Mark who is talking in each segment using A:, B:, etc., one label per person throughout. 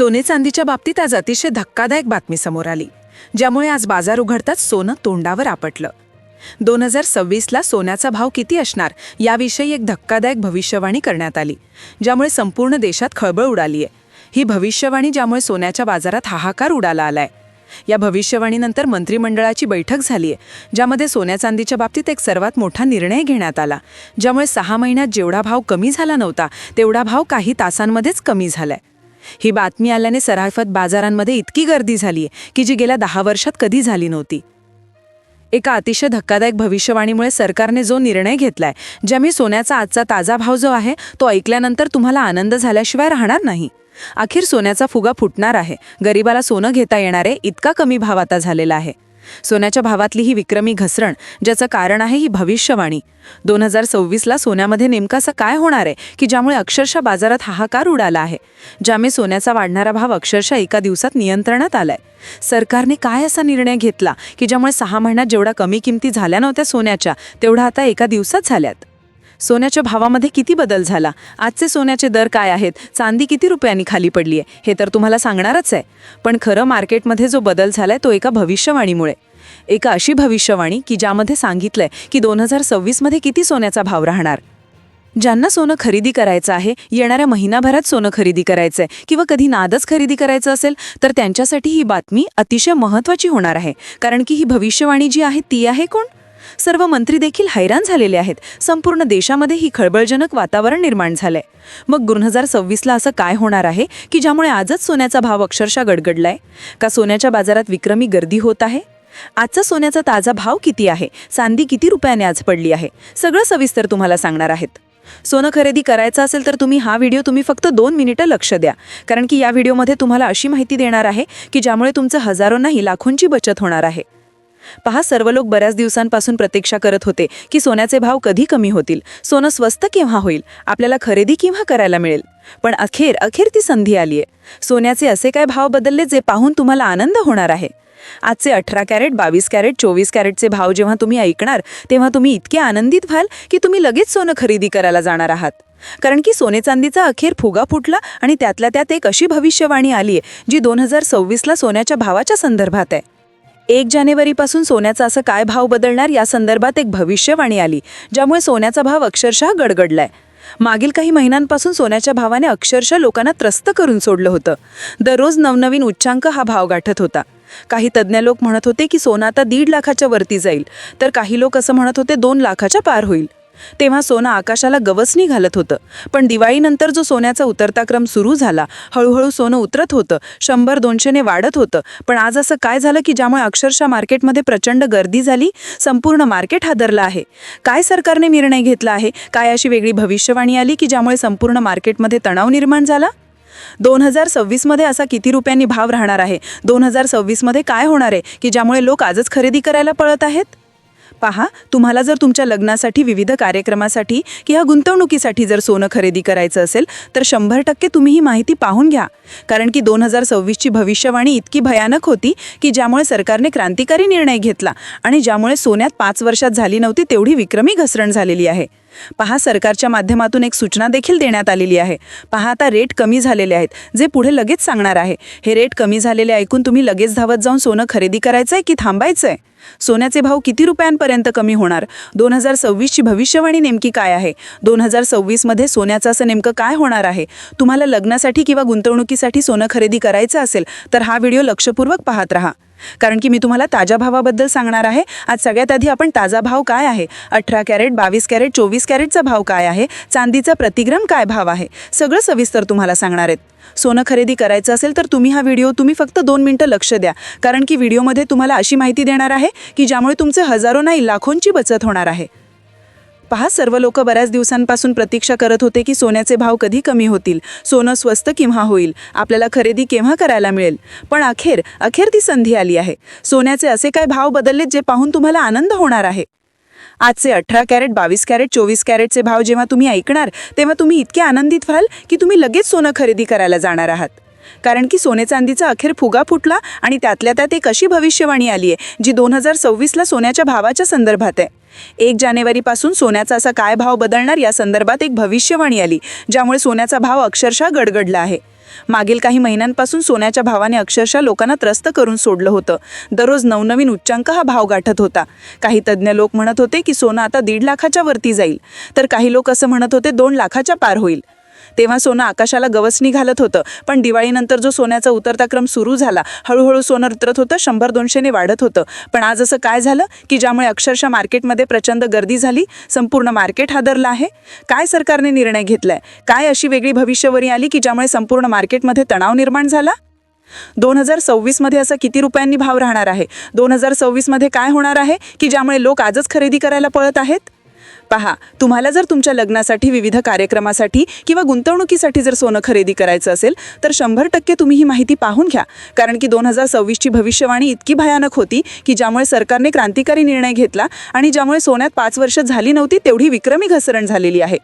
A: सोने चांदीच्या बाबतीत आज अतिशय धक्कादायक बातमी समोर आली ज्यामुळे आज बाजार उघडताच सोनं तोंडावर आपटलं. दोन हजार सव्वीसला सोन्याचा भाव किती असणार याविषयी एक धक्कादायक भविष्यवाणी करण्यात आली ज्यामुळे संपूर्ण देशात खळबळ उडाली आहे ही भविष्यवाणी ज्यामुळे सोन्याच्या बाजारात हाहाकार उडाला आलाय. या भविष्यवाणीनंतर मंत्रिमंडळाची बैठक झाली आहे ज्यामध्ये सोन्या चांदीच्या बाबतीत एक सर्वात मोठा निर्णय घेण्यात आला ज्यामुळे सहा महिन्यात जेवढा भाव कमी झाला नव्हता तेवढा भाव काही तासांमध्येच कमी झालाय. ही बातमी आल्याने सराफत बाजारांमध्ये इतकी गर्दी झाली आहे की जी गेल्या दहा वर्षात कधी झाली नव्हती. एका अतिशय धक्कादायक भविष्यवाणीमुळे सरकारने जो निर्णय घेतलाय मी सोन्याचा आजचा ताजा भाव जो आहे तो ऐकल्यानंतर तुम्हाला आनंद झाल्याशिवाय राहणार नाही. अखेर सोन्याचा फुगा फुटणार आहे गरिबाला सोनं घेता येणारे इतका कमी भाव आता झालेला आहे. सोन्याच्या भावातली ही विक्रमी घसरण ज्याचं कारण आहे ही भविष्यवाणी. दोन हजार सव्वीसला सोन्यामध्ये नेमकं असं काय होणार आहे की ज्यामुळे अक्षरशः बाजारात हाहाकार उडाला आहे ज्यामुळे सोन्याचा वाढणारा भाव अक्षरशः एका दिवसात नियंत्रणात आलाय? सरकारने काय असा निर्णय घेतला की ज्यामुळे सहा महिन्यात जेवढा कमी किमती झाल्या नव्हत्या सोन्याच्या तेवढा आता एका दिवसात झाल्यात? सोन्याच्या भावामध्ये किती बदल झाला? आजचे सोन्याचे दर काय आहेत? चांदी किती रुपयांनी खाली पडली आहे? हे तर तुम्हाला सांगणारच आहे. पण खरं मार्केटमध्ये जो बदल झालाय तो एका भविष्यवाणीमुळे. एका अशी भविष्यवाणी की ज्यामध्ये सांगितलंय की दोन हजार सव्वीसमध्ये किती सोन्याचा भाव राहणार? ज्यांना सोनं खरेदी करायचं आहे येणाऱ्या महिनाभरात सोनं खरेदी करायचं आहे किंवा कधी नादच खरेदी करायचं असेल तर त्यांच्यासाठी ही बातमी अतिशय महत्त्वाची होणार आहे. कारण की ही भविष्यवाणी जी आहे ती आहे कोण? सर्व मंत्री देखील हैराण झालेले आहेत. संपूर्ण देशामध्ये ही खळबळजनक वातावरण निर्माण झालंय. मग दोन हजार सव्वीसला असं काय होणार आहे की ज्यामुळे आजच सोन्याचा भाव अक्षरशः गडगडलाय? का सोन्याच्या बाजारात विक्रमी गर्दी होत आहे? आजचा सोन्याचा ताजा भाव किती आहे? चांदी किती रुपयाने आज पडली आहे? सगळं सविस्तर तुम्हाला सांगणार आहेत. सोनं खरेदी करायचं असेल तर तुम्ही हा व्हिडिओ तुम्ही फक्त दोन मिनिटं लक्ष द्या. कारण की या व्हिडिओमध्ये तुम्हाला अशी माहिती देणार आहे की ज्यामुळे तुमचं हजारो नाही लाखोंची बचत होणार आहे. पहा सर्व लोक बऱ्याच दिवसांपासून प्रतीक्षा करत होते की सोन्याचे भाव कधी कमी होतील. सोनं स्वस्त केव्हा होईल? आपल्याला खरेदी केव्हा करायला मिळेल? पण अखेर अखेर ती संधी आली आहे सोन्याचे असे काय भाव बदलले जे पाहून तुम्हाला आनंद होणार आहे? आजचे अठरा कॅरेट बावीस कॅरेट चोवीस कॅरेटचे भाव जेव्हा तुम्ही ऐकणार तेव्हा तुम्ही इतके आनंदित व्हाल की तुम्ही लगेच सोनं खरेदी करायला जाणार आहात. कारण की सोने चांदीचा अखेर फुगा फुटला आणि त्यातल्या त्यात एक अशी भविष्यवाणी आली आहे जी दोन हजार सव्वीसला सोन्याच्या भावाच्या संदर्भात आहे. एक जानेवारीपासून सोन्याचा असं काय भाव बदलणार? या संदर्भात एक भविष्यवाणी आली ज्यामुळे सोन्याचा भाव अक्षरशः गडगडलाय. मागील काही महिन्यांपासून सोन्याच्या भावाने अक्षरशः लोकांना त्रस्त करून सोडलं होतं. दररोज नवनवीन उच्चांक हा भाव गाठत होता. काही तज्ज्ञ लोक म्हणत होते की सोनं आता दीड लाखाच्या वरती जाईल. तर काही लोक असं म्हणत होते दोन लाखाच्या पार होईल. तेव्हा सोनं आकाशाला गवसणी घालत होतं. पण दिवाळीनंतर जो सोन्याचा उतरता क्रम सुरू झाला हळूहळू सोनं उतरत होतं शंभर दोनशेने वाढत होतं. पण आज असं काय झालं की ज्यामुळे अक्षरशः मार्केटमध्ये प्रचंड गर्दी झाली संपूर्ण मार्केट हादरलं आहे? काय सरकारने निर्णय घेतला आहे? काय अशी वेगळी भविष्यवाणी आली की ज्यामुळे संपूर्ण मार्केटमध्ये तणाव निर्माण झाला? दोन हजार सव्वीसमध्ये असा किती रुपयांनी भाव राहणार आहे? दोन हजार सव्वीसमध्ये काय होणार आहे की ज्यामुळे लोक आजच खरेदी करायला पळत आहेत? पहा तुम्हाला जर तुमच्या लग्नासाठी विविध कार्यक्रमासाठी किंवा गुंतवणुकीसाठी जर सोनं खरेदी करायचं असेल तर शंभर टक्के तुम्ही ही माहिती पाहून घ्या. कारण की दोन हजार सव्वीसची भविष्यवाणी इतकी भयानक होती की ज्यामुळे सरकारने क्रांतिकारी निर्णय घेतला आणि ज्यामुळे सोन्यात पाच वर्षात झाली नव्हती तेवढी विक्रमी घसरण झालेली आहे. पहा सरकारच्या माध्यमातून एक सूचना देखील देण्यात आलेली आहे. पहा आता रेट कमी झालेले आहेत. जे पुढे लगेच सांगणार आहे. हे रेट कमी झालेले ऐकून तुम्ही लगेच धावत जाऊन सोनं खरेदी करायचं आहे की थांबायचं आहे सोन्याचे भाव किती रुपयांपर्यंत कमी होणार? दोन हजार सव्वीसची भविष्यवाणी नेमकी काय आहे? दोन हजार सव्वीसमध्ये सोन्याचं असं नेमकं काय होणार आहे? तुम्हाला लग्नासाठी किंवा गुंतवणुकीसाठी सोनं खरेदी करायचं असेल तर हा व्हिडिओ लक्षपूर्वक पाहत राहा. कारण की मी तुम्हाला ताज्या भावाबद्दल सांगणार आहे. आज सगळ्यात आधी आपण ताजा भाव काय आहे? अठरा कॅरेट बावीस कॅरेट चोवीस कॅरेटचा भाव काय आहे? चांदीचा प्रतिग्रम काय भाव आहे? सगळं सविस्तर तुम्हाला सांगणार आहेत. सोनं खरेदी करायचं असेल तर तुम्ही हा व्हिडिओ तुम्ही फक्त दोन मिनटं लक्ष द्या. कारण की व्हिडिओमध्ये तुम्हाला अशी माहिती देणार आहे की ज्यामुळे तुमचे हजारो नाही लाखोंची बचत होणार आहे. पहा सर्व लोक बऱ्याच दिवसांपासून प्रतीक्षा करत होते की सोन्याचे भाव कधी कमी होतील. सोनं स्वस्त केव्हा होईल? आपल्याला खरेदी केव्हा करायला मिळेल? पण अखेर अखेर ती संधी आली आहे. सोन्याचे असे काय भाव बदललेत जे पाहून तुम्हाला आनंद होणार आहे? आजचे अठरा कॅरेट बावीस कॅरेट चोवीस कॅरेटचे भाव जेव्हा तुम्ही ऐकणार तेव्हा तुम्ही इतके आनंदित व्हाल की तुम्ही लगेच सोनं खरेदी करायला जाणार आहात. कारण की सोने चांदीचा अखेर फुगा फुटला आणि त्यातल्या त्यात एक अशी भविष्यवाणी आली आहे जी दोन हजार सव्वीसला सोन्याच्या भावाच्या संदर्भात आहे. एक जानेवारीपासून सोन्याचा असा काय भाव बदलणार? या संदर्भात एक भविष्यवाणी आली ज्यामुळे सोन्याचा भाव अक्षरशः गडगडला आहे.
B: मागील काही महिन्यांपासून सोन्याच्या भावाने अक्षरशः लोकांना त्रस्त करून सोडलं होतं. दररोज नवनवीन उच्चांक हा भाव गाठत होता. काही तज्ज्ञ लोक म्हणत होते की सोनं आता दीड लाखाच्या वरती जाईल. तर काही लोक असं म्हणत होते दोन लाखाच्या पार होईल. तेव्हा सोनं आकाशाला गवसणी घालत होतं. पण दिवाळीनंतर जो सोन्याचा उतरता क्रम सुरू झाला हळूहळू सोनं उतरत होतं शंभर दोनशेने वाढत होतं. पण आज असं काय झालं? की ज्यामुळे अक्षरशः मार्केटमध्ये प्रचंड गर्दी झाली संपूर्ण मार्केट हादरलं आहे. काय सरकारने निर्णय घेतलाय? काय अशी वेगळी भविष्यवाणी आली की ज्यामुळे संपूर्ण मार्केटमध्ये तणाव निर्माण झाला? दोन हजार सव्वीसमध्ये असा किती रुपयांनी भाव राहणार आहे? दोन हजार सव्वीसमध्ये काय होणार आहे? की ज्यामुळे लोक आजच खरेदी करायला पळत आहेत? पहा तुम्हाला जर तुमच्या लग्नासाठी विविध कार्यक्रमासाठी किंवा गुंतवणुकीसाठी जर सोनं खरेदी करायचं असेल तर शंभर टक्के तुम्ही ही माहिती पाहून घ्या. कारण की दोन हजार सव्वीसची भविष्यवाणी इतकी भयानक होती की ज्यामुळे सरकारने क्रांतिकारी निर्णय घेतला आणि ज्यामुळे सोन्यात पाच वर्ष झाली नव्हती तेवढी विक्रमी घसरण झालेली आहे.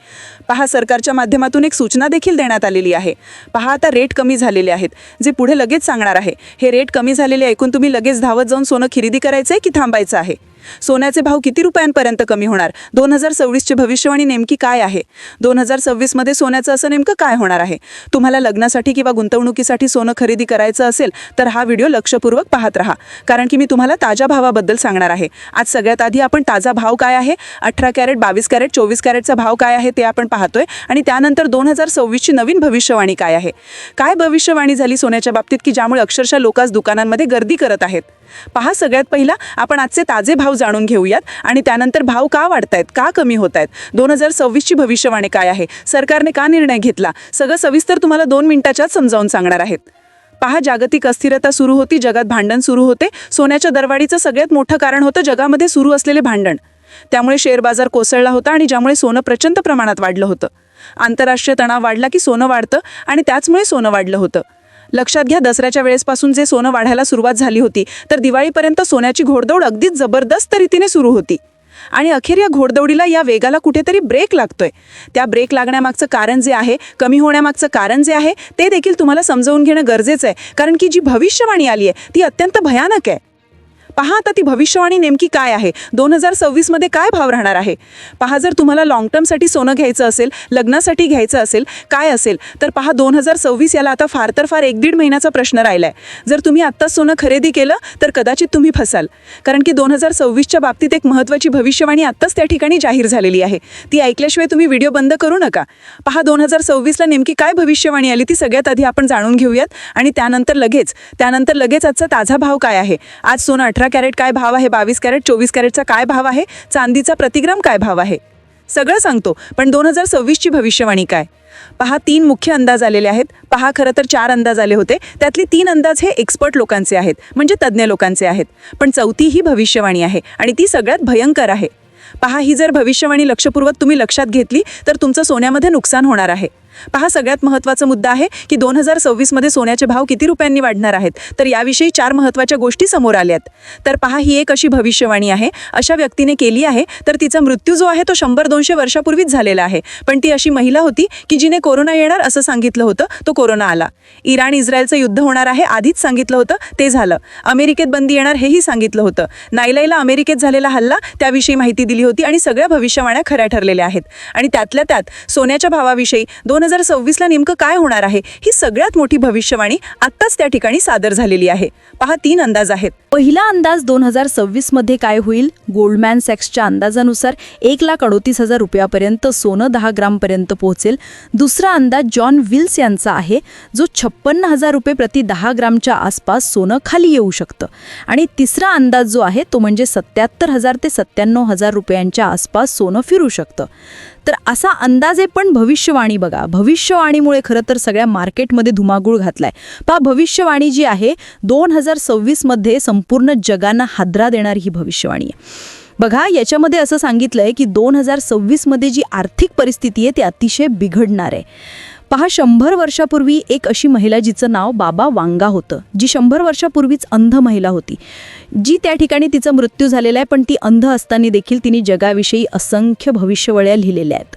B: पहा सरकारच्या माध्यमातून एक सूचना देखील देण्यात आलेली आहे. पहा आता रेट कमी झालेले आहेत. जे पुढे लगेच सांगणार आहे हे रेट कमी झालेले ऐकून तुम्ही लगेच धावत जाऊन सोनं खरेदी करायचं आहे की थांबायचं आहे? सोन्याचे भाव किती रुपयांपर्यंत कमी होणार? दोन हजार सव्वीसची भविष्यवाणी नेमकी काय आहे? दोन हजार सव्वीसमध्ये सोन्याचं असं नेमकं काय होणार आहे? तुम्हाला लग्नासाठी किंवा गुंतवणुकीसाठी सोनं खरेदी करायचं असेल तर हा व्हिडिओ लक्षपूर्वक पाहत राहा. कारण की मी तुम्हाला ताज्या भावाबद्दल सांगणार आहे. आज सगळ्यात आधी आपण ताजा भाव काय आहे? अठरा कॅरेट बावीस कॅरेट चोवीस कॅरेटचा भाव काय आहे ते आपण पाहतोय. आणि त्यानंतर दोन हजार सव्वीसची नवीन भविष्यवाणी काय आहे? काय भविष्यवाणी झाली सोन्याच्या बाबतीत की ज्यामुळे अक्षरशः लोक आज दुकानांमध्ये गर्दी करत आहेत? पहा सगळ्यात पहिला आपण आजचे ताजे भाव जाणून घेऊयात. आणि त्यानंतर भाव का वाढत आहेत का कमी होत आहेत दोन हजार सव्वीसची भविष्यवाणी काय आहे? सरकारने का निर्णय घेतला? सगळं सविस्तर तुम्हाला दोन मिनिटाच्याच समजावून सांगणार आहेत. पहा जागतिक अस्थिरता सुरू होती जगात भांडण सुरू होते. सोन्याच्या दरवाढीचं सगळ्यात मोठं कारण होतं जगामध्ये सुरू असलेले भांडण. त्यामुळे शेअर बाजार कोसळला होता आणि ज्यामुळे सोनं प्रचंड प्रमाणात वाढलं होतं. आंतरराष्ट्रीय तणाव वाढला की सोनं वाढतं आणि त्याचमुळे सोनं वाढलं होतं. लक्षात घ्या दसऱ्याच्या वेळेसपासून जे सोनं वाढायला सुरुवात झाली होती तर दिवाळीपर्यंत सोन्याची घोडदौड अगदीच जबरदस्त रीतीने सुरू होती. आणि अखेर या घोडदौडीला या वेगाला कुठेतरी ब्रेक लागतोय. त्या ब्रेक लागण्यामागचं कारण जे आहे कमी होण्यामागचं कारण जे आहे ते देखील तुम्हाला समजावून घेणं गरजेचं आहे. कारण की जी भविष्यवाणी आली आहे ती अत्यंत भयानक आहे. पहा आता ती भविष्यवाणी नेमकी काय आहे. दोन हजार सव्वीसमध्ये काय भाव राहणार आहे? पहा जर तुम्हाला लॉंग टर्मसाठी सोनं घ्यायचं असेल लग्नासाठी घ्यायचं असेल काय असेल तर पहा दोन हजार सव्वीस याला आता फार तर फार एक दीड महिन्याचा प्रश्न राहिला आहे जर तुम्ही आत्ताच सोनं खरेदी केलं तर कदाचित तुम्ही फसाल. कारण की दोन हजार सव्वीसच्या बाबतीत एक महत्त्वाची भविष्यवाणी आत्ताच त्या ठिकाणी जाहीर झालेली आहे. ती ऐकल्याशिवाय तुम्ही व्हिडिओ बंद करू नका. पहा दोन हजार सव्वीसला नेमकी काय भविष्यवाणी आली ती सगळ्यात आधी आपण जाणून घेऊयात. आणि त्यानंतर लगेच त्यानंतर लगेच आजचा ताजा भाव काय आहे? आज सोनं अठरा कॅरेट काय भाव आहे? बावीस कॅरेट चोवीस कॅरेटचा काय भाव आहे? चांदीचा प्रतिग्राम काय भाव आहे? सगळं सांगतो पण दोन हजार सव्वीसची भविष्यवाणी काय? पहा तीन मुख्य अंदाज आलेले आहेत. पहा खरं तर चार अंदाज आले होते. त्यातले तीन अंदाज हे एक्सपर्ट लोकांचे आहेत म्हणजे तज्ज्ञ लोकांचे आहेत. पण चौथी ही भविष्यवाणी आहे आणि ती सगळ्यात भयंकर आहे. पहा ही जर भविष्यवाणी लक्षपूर्वक तुम्ही लक्षात घेतली तर तुमचं सोन्यामध्ये नुकसान होणार आहे. पहा सगळ्यात महत्त्वाचा मुद्दा आहे की दोन हजार सव्वीसमध्ये सोन्याचे भाव किती रुपयांनी वाढणार आहेत? तर याविषयी चार महत्त्वाच्या गोष्टी समोर आल्यात. तर पहा ही एक अशी भविष्यवाणी आहे. अशा व्यक्तीने केली आहे तर तिचा मृत्यू जो आहे तो शंभर दोनशे वर्षापूर्वीच झालेला आहे. पण ती अशी महिला होती की जिने कोरोना येणार असं सांगितलं होतं तो कोरोना आला. इराण इस्रायलचं युद्ध होणार आहे आधीच सांगितलं होतं ते झालं. अमेरिकेत बंदी येणार हेही सांगितलं होतं. नायलाईला अमेरिकेत झालेला हल्ला त्याविषयी माहिती दिली होती आणि सगळ्या भविष्यवाण्या खऱ्या ठरलेल्या आहेत. आणि त्यातल्या त्यात सोन्याच्या भावाविषयी दोन हजार सव्वीसला नेमकं काय होणार आहे ही सगळ्यात मोठी भविष्यवाणी आत्ताच त्या ठिकाणी सादर झालेली आहे. पहा तीन अंदाज आहेत.
C: पहिला अंदाज दोन हजार सव्वीसमध्ये काय होईल? गोल्डमॅन सॅक्सच्या अंदाजानुसार एक लाख अडोतीस हजार रुपयापर्यंत सोनं दहा ग्रामपर्यंत पोहोचेल. दुसरा अंदाज जॉन विल्स यांचा आहे जो छप्पन्न हजार रुपये प्रति दहा ग्रामच्या आसपास सोनं खाली येऊ शकतं. आणि तिसरा अंदाज जो आहे तो म्हणजे सत्याहत्तर हजार ते सत्त्याण्णव हजार रुपयांच्या आसपास सोनं फिरू शकतं. तर असा अंदाजे पण भविष्यवाणी बघा. भविष्यवाणीमुळे खरं तर सगळ्या मार्केटमध्ये धुमाकूळ घातलाय. पहा भविष्यवाणी जी आहे दोन हजार सव्वीसमध्ये संपूर्ण जगांना हादरा देणारी ही भविष्यवाणी आहे. बघा याच्यामध्ये असं सांगितलंय की दोन हजार सव्वीसमध्ये जी आर्थिक परिस्थिती आहे ती अतिशय बिघडणार आहे. पहा शंभर वर्षापूर्वी एक अशी महिला जिचं नाव बाबा वांगा होतं जी शंभर वर्षापूर्वीच अंध महिला होती. जी त्या ठिकाणी तिचा मृत्यू झालेला आहे पण ती अंध असताना देखील तिने जगाविषयी असंख्य भविष्यवळ्या लिहिलेल्या आहेत.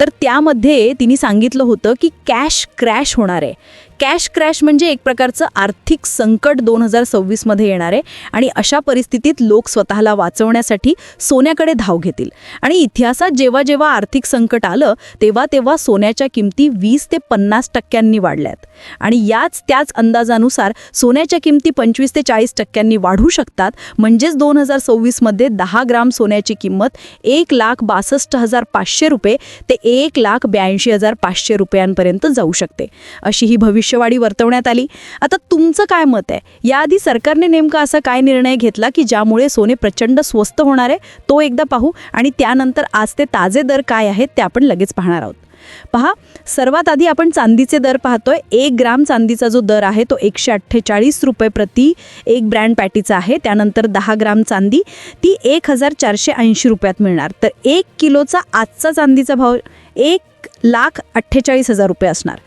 C: तर त्यामध्ये तिने सांगितलं होतं की कॅश क्रॅश होणार आहे. कॅश क्रॅश म्हणजे एक प्रकारचं आर्थिक संकट दोन हजार सव्वीसमध्ये येणार आहे. आणि अशा परिस्थितीत लोक स्वतःला वाचवण्यासाठी सोन्याकडे धाव घेतील. आणि इतिहासात जेव्हा जेव्हा आर्थिक संकट आलं तेव्हा तेव्हा सोन्याच्या किमती वीस ते पन्नास टक्क्यांनी वाढल्यात. आणि याच त्याच अंदाजानुसार सोन्याच्या किमती पंचवीस ते चाळीस टक्क्यांनी वाढू शकतात. म्हणजेच दोन हजार सव्वीसमध्ये दहा ग्राम सोन्याची किंमत एक लाख बासष्ट हजार पाचशे रुपये ते एक लाख ब्याऐंशी हजार पाचशे रुपयांपर्यंत जाऊ शकते. अशी ही भविष्य भविष्यवाणी वर्तवण्यात आली. आता तुमचं काय मत आहे? याआधी सरकारने नेमका असा काय निर्णय घेतला की ज्यामुळे सोने प्रचंड स्वस्त होणार आहे? तो एकदा पाहू आणि त्यानंतर आज ते ताजे दर काय आहेत ते आपण लगेच पाहणार आहोत. पहा सर्वात आधी आपण चांदीचे दर पाहतोय. एक ग्राम चांदीचा जो दर आहे तो एकशे अठ्ठेचाळीस रुपये प्रति एक ब्रँड पॅटीचा आहे. त्यानंतर दहा ग्राम चांदी ती एक हजार चारशे ऐंशी रुपयात मिळणार. तर एक किलोचा आजचा चांदीचा भाव एक लाख अठ्ठेचाळीस हजार रुपये असणार.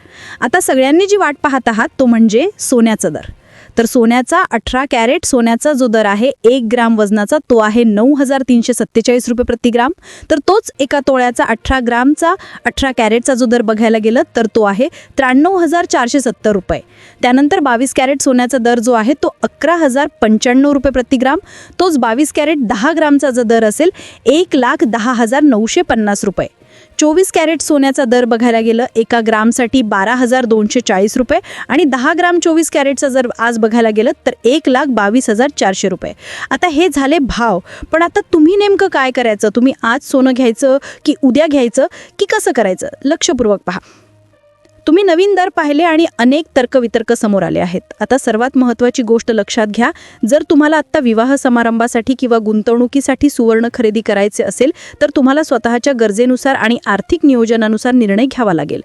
C: आता सगळ्यांनी जी वाट पाहत आहात तो म्हणजे सोन्याचा दर. तर सोन्याचा अठरा कॅरेट सोन्याचा जो दर आहे एक ग्राम वजनाचा तो आहे नऊ हजार तीनशे सत्तेचाळीस रुपये प्रतिग्राम तर तोच एका तोळ्याचा अठरा ग्रामचा अठरा कॅरेटचा जो दर बघायला गेलं तर तो आहे त्र्याण्णव हजार चारशे सत्तर रुपये. त्यानंतर बावीस कॅरेट सोन्याचा दर जो आहे तो अकरा हजार पंच्याण्णव रुपये प्रतिग्राम तोच बावीस कॅरेट दहा ग्रामचा जो दर असेल एक लाख दहा हजार नऊशे पन्नास रुपये. चोवीस कॅरेट सोन्याचा दर बघायला गेलं एका ग्रामसाठी बारा हजार दोनशे चाळीस रुपये आणि दहा ग्राम चोवीस कॅरेटचा जर आज बघायला गेलं तर एक लाख बावीस हजार चारशे रुपये. आता हे झाले भाव पण आता तुम्ही नेमकं काय करायचं? तुम्ही आज सोनं घ्यायचं की उद्या घ्यायचं की कसं करायचं? लक्षपूर्वक पहा. तुम्ही नवीन दर पाहिले आणि अनेक तर्कवितर्क समोर आले आहेत. आता सर्वात महत्त्वाची गोष्ट लक्षात घ्या जर तुम्हाला आत्ता विवाह समारंभासाठी किंवा गुंतवणुकीसाठी सुवर्ण खरेदी करायचे असेल तर तुम्हाला स्वतःच्या गरजेनुसार आणि आर्थिक नियोजनानुसार निर्णय घ्यावा लागेल.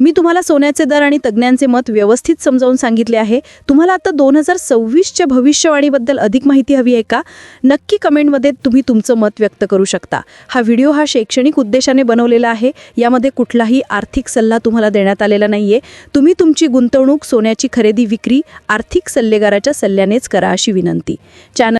C: मी तुम्हाला सोन्याचे दर आणि तज्ज्ञांचे मत व्यवस्थित समजावून सांगितले आहे. तुम्हाला आता दोन हजार सव्वीसच्या भविष्यवाणीबद्दल अधिक माहिती हवी आहे का? नक्की कमेंटमध्ये तुम्ही तुमचं मत व्यक्त करू शकता. हा व्हिडिओ हा शैक्षणिक उद्देशाने बनवलेला आहे. यामध्ये कुठलाही आर्थिक सल्ला तुम्हाला देण्यात आलेला नाहीये. तुम्ही तुमची गुंतवणूक सोन्याची खरेदी विक्री आर्थिक सल्लेगाराच्या सल्ल्यानेच करा अशी विनंती. चॅनल